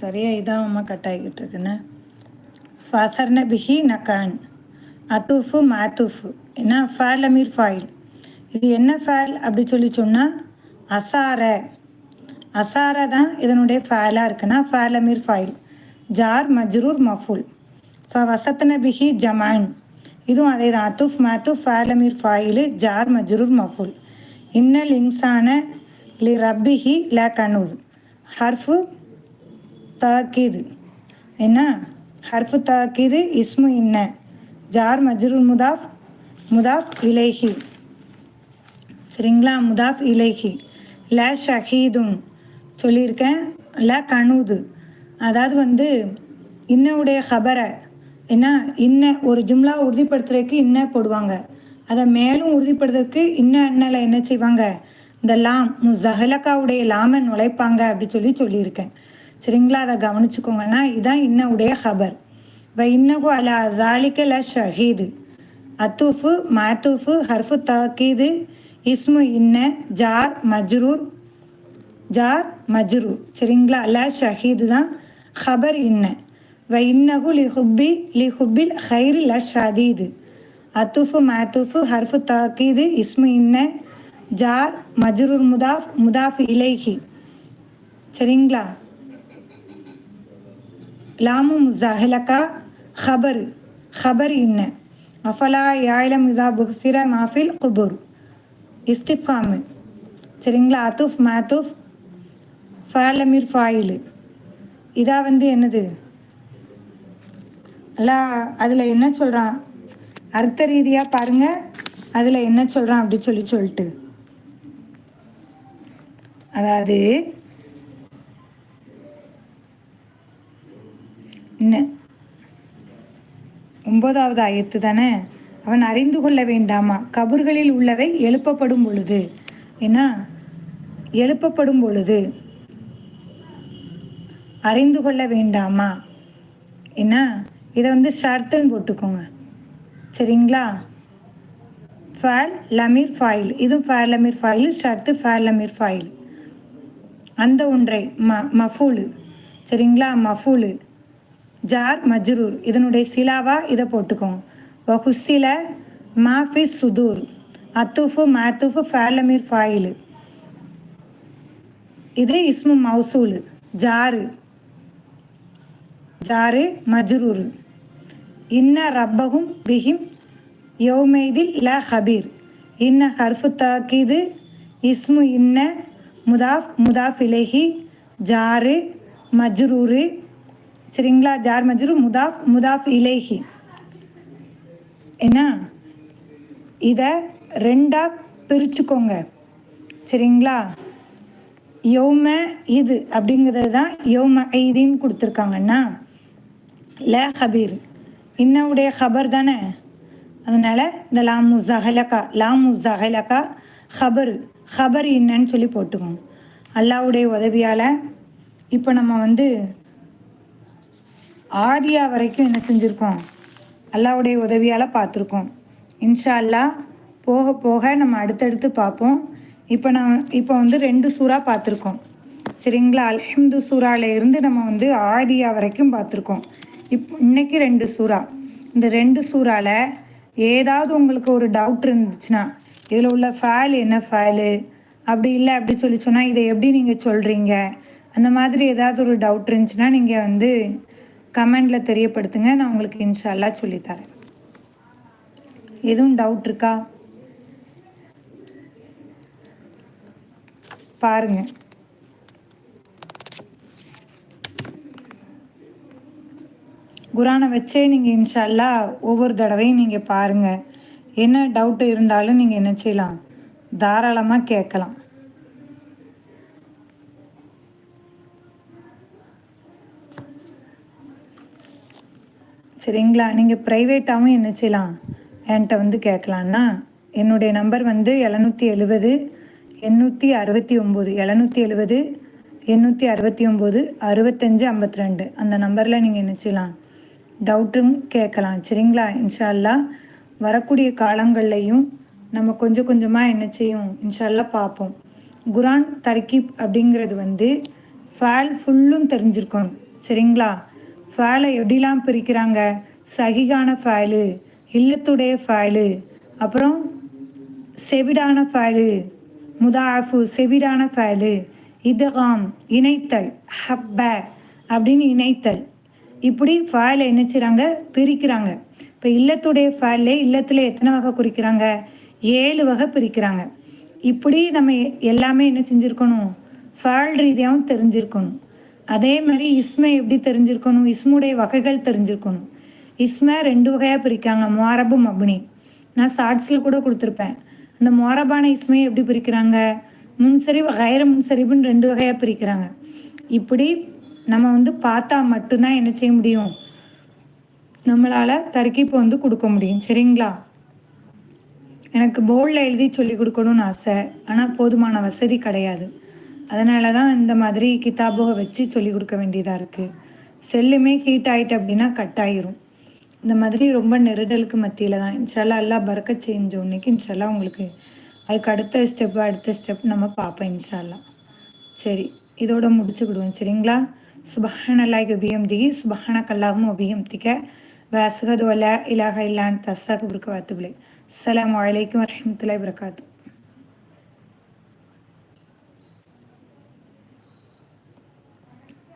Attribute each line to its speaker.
Speaker 1: சரியாக இதான் அம்மா கட் ஆகிக்கிட்டு இருக்குன்னு. ஃபசர்ன பிஹி நகான். அத்தூஃபு மாத்தூஃபு. என்ன? ஃபேல் அமீர் ஃபாயில். இது என்ன ஃபேல் அப்படி சொல்லி சொன்னால் அசார. அசார தான் இதனுடைய ஃபேலாக இருக்குன்னா ஃபேல் அமீர் ஃபாயில். ஜார் மஜ்ரூர் மஃபுல். ஃப வசத்தன பிஹி ஜமான். இதுவும் அதே தான் அத்துஃப் மாத்துஃப் ஃபேல் அமீர் ஃபாயிலு ஜார் மஜ்ரூர் மஃபுல். இன்னல் இன்சான லி ரப்பிஹி ல கனூர். ஹர்ஃபு தாக்கீது. என்ன? ஹர்ஃபு தாக்கீது இஸ்மு இன்ன. ஜார் மஜ்ரூர் முதாஃப் முதாஃப் இலேஹி. சரிங்களா? முதாஃப் இலேஹி. ல ஷஹீதுன் சொல்லியிருக்கேன். ல கனூது. அதாவது வந்து இன்னவுடைய ஹபரை. என்ன? இன்ன ஒரு ஜும்லா உறுதிப்படுத்துறதுக்கு இன்ன போடுவாங்க. அதை மேலும் உறுதிப்படுத்துறதுக்கு இன்ன அண்ணல என்ன செய்வாங்க? இந்த லாம் முசஹலக்காவுடைய லாமை நுழைப்பாங்க அப்படி சொல்லி சொல்லியிருக்கேன். சரிங்களா? அதை கவனிச்சுக்கோங்கன்னா இதுதான் இன்னவுடைய ஹபர் வ இன்னகு அலா தாலிக்க ல ஷஹீது. அத்தூஃபு மாத்தூஃபு ஹர்ஃபு தாக்கீது இஸ்மு இன்ன ஜார் மஜ்ரூர் ஜார் மஜ்ரூர். சரிங்களா? ல ஷஹீது தான் ஹபர் இன்ன. வ இன்னகு லி ஹுப்பி லி ஹுப்பில் ஹைர் ல ஷதீது. அத்துஃபு மாத்துஃபு ஹர்ஃபு தாக்கீது இஸ்மு இன்ன ஜார் மஜ்ரூர் முதாஃப் முதாஃப் இலைஹி. சரிங்களா? லாமு ஜஹலக்கா ஹபர் ஹபர் இன்ன அஃபலா யாயிலம் இதா புக்சிர மாஃபில் குபுர் இஸ்திஃபாமு சரிங்களா அத்துஃப் மாத்துஃப் ஃபாலமிர் ஃபாயிலு இதா வந்து என்னது அல்லா அதில் என்ன சொல்கிறான் அர்த்த ரீதியாக பாருங்கள் அதில் என்ன சொல்கிறான் அப்படி சொல்லி சொல்லிட்டு அதாவது ஒன்பதாவது ஆயத்து தானே? அவன் அறிந்து கொள்ள வேண்டாமா? கபர்களில் உள்ளவை எழுப்பப்படும் பொழுது. என்ன? எழுப்பப்படும் பொழுது. அறிந்து கொள்ள வேண்டாமா? என்ன? இதை வந்து ஷர்த்துன்னு போட்டுக்கோங்க. சரிங்களா? ஃபேல் லமீர் ஃபாயில் இதுவும் ஃபேர் லமீர் ஃபாயில் ஷர்த்து ஃபேர் லமீர் ஃபாயில் அந்த ஒன்றை ம மஃபூலு. சரிங்களா? மஃபூலு. ஜார் மஜ்ரூர். இதனுடைய சிலாவா இதை போட்டுக்கோங்க வஹுசில மாஃபிஸ் சுதூர். அத்துஃபு மாத்துஃபு ஃபேலமீர் ஃபாயிலு. இது இஸ்மு மௌசூலு. ஜாரு. ஜாரு மஜ்ரூரு. இன்ன ரப்பகும் பிஹிம் யோமெய்தில் ல ஹபீர். இன்ன ஹர்ஃபு தாக்கிது இஸ்மு இன்ன முதாஃப் முதாஃப் இலஹி ஜாரு மஜ்ரூரு. சரிங்களா? ஜார் மஜ்ரு முதாஃப் முதாஃப் இலேஹி. என்ன? இதை ரெண்டாக பிரிச்சுக்கோங்க. சரிங்களா? யோம இது அப்படிங்கிறது தான் யோம ஐதின்னு கொடுத்துருக்காங்கன்னா ல ஹபீர். இன்னவுடைய ஹபர் தானே? அதனால் இந்த லாமு ஜஹலக்கா லாமு ஜஹலக்கா ஹபர். ஹபர் என்னன்னு சொல்லி போட்டுக்கோங்க. அல்லாவுடைய உதவியால். இப்போ நம்ம வந்து ஆதியா வரைக்கும் என்ன செஞ்சுருக்கோம்? அல்லாவுடைய உதவியால் பார்த்துருக்கோம். இன்ஷா அல்லா போக போக நம்ம அடுத்தடுத்து பார்ப்போம். இப்போ நான் இப்போ வந்து ரெண்டு சூறா பார்த்துருக்கோம். சரிங்களா? அல்ஹம்து சூறாவிலேருந்து நம்ம வந்து ஆதியா வரைக்கும் பார்த்துருக்கோம். இப் இன்னைக்கு ரெண்டு சூறா. இந்த ரெண்டு சூறாவில் ஏதாவது உங்களுக்கு ஒரு டவுட் இருந்துச்சுன்னா இதில் உள்ள ஃபைல் என்ன ஃபேலு அப்படி இல்லை அப்படி சொல்லி சொன்னால் இதை எப்படி நீங்கள் சொல்கிறீங்க அந்த மாதிரி ஏதாவது ஒரு டவுட் இருந்துச்சுன்னா நீங்கள் வந்து கமெண்டில் தெரியப்படுத்துங்க. நான் உங்களுக்கு இன்ஷால்லா சொல்லித்தரேன். எதுவும் டவுட் இருக்கா? பாருங்க. குரானை வச்சே நீங்கள் இன்ஷால்லா ஒவ்வொரு தடவையும் நீங்கள் பாருங்கள் என்ன டவுட் இருந்தாலும் நீங்கள் என்ன செய்யலாம்? தாராளமாக கேட்கலாம். சரிங்களா? நீங்கள் ப்ரைவேட்டாகவும் என்ன செய்யலாம்? என்கிட்ட வந்து கேட்கலான்னா என்னுடைய நம்பர் வந்து எழுநூற்றி எழுபது எண்ணூற்றி அறுபத்தி ஒம்பது எழுநூற்றி எழுபது எண்ணூற்றி அறுபத்தி ஒம்பது அறுபத்தஞ்சு ஐம்பத்தி ரெண்டு. அந்த நம்பரில் நீங்கள் என்ன செய்யலாம்? டவுட்டும் கேட்கலாம். சரிங்களா? இன்ஷால்லா வரக்கூடிய காலங்கள்லையும் நம்ம கொஞ்சம் கொஞ்சமாக என்ன செய்யும்? இன்ஷால்லா பார்ப்போம். குரான் தர்கிப் அப்படிங்கிறது வந்து ஃபேல் ஃபுல்லும் தெரிஞ்சிருக்கணும். சரிங்களா? ஃபேலை எப்படிலாம் பிரிக்கிறாங்க? சகிகான ஃபேலு இல்லத்துடைய ஃபேலு அப்புறம் செவிடான ஃபேலு முதாஃபு செவிடான ஃபேலு இதகாம் இணைத்தல் ஹப்ப அப்படின்னு இணைத்தல். இப்படி ஃபேலை என்ன செய்கிறாங்க பிரிக்கிறாங்க. இப்போ இல்லத்துடைய ஃபேல்லே இல்லத்தில் எத்தனை வகை குறிக்கிறாங்க? ஏழு வகை பிரிக்கிறாங்க. இப்படி நம்ம எல்லாமே என்ன செஞ்சுருக்கணும்? ஃபேல் ரீதியாகவும் தெரிஞ்சிருக்கணும். அதே மாதிரி இஸ்மை எப்படி தெரிஞ்சிருக்கணும்? இஸ்முடைய வகைகள் தெரிஞ்சிருக்கணும். இஸ்மை ரெண்டு வகையாக பிரிக்காங்க மொரபு மபுனி. நான் ஷார்ட்ஸில் கூட கொடுத்துருப்பேன். அந்த மொரபான இஸ்மையை எப்படி பிரிக்கிறாங்க? முன்சரிவு கயிற முன்சரிவுன்னு ரெண்டு வகையாக பிரிக்கிறாங்க. இப்படி நம்ம வந்து பார்த்தா மட்டும்தான் என்ன செய்ய முடியும்? நம்மளால் தர்க்கிப்பு வந்து கொடுக்க முடியும். சரிங்களா? எனக்கு போர்டில் எழுதி சொல்லி கொடுக்கணும்னு ஆசை. ஆனால் போதுமான வசதி கிடையாது. அதனால தான் இந்த மாதிரி கிதாபுக வச்சு சொல்லிக் கொடுக்க வேண்டியதாக இருக்குது செல்லுமே ஹீட் ஆகிட்டு அப்படின்னா கட் ஆயிரும். இந்த மாதிரி ரொம்ப நெருடலுக்கு மத்தியில் தான் இன்ஷால்லா எல்லாம் பறக்க செஞ்ச இன்னைக்கு இன்ஷால்லா உங்களுக்கு அதுக்கு அடுத்த ஸ்டெப்பு அடுத்த ஸ்டெப் நம்ம பார்ப்போம் இன்ஷால்லா. சரி இதோட முடிச்சுக்கிடுவோம். சரிங்களா? சுபஹான அல்லாஹ் அபியம் தி சுபஹான கல்லாகவும் அபியம் திக்க வேசகதோல வல இலாக இல்லான் தசாக்கு பிறக்க வாத்துபிளே அஸ்லாம் வலைக்கம் வரமத்துல வரகாத்து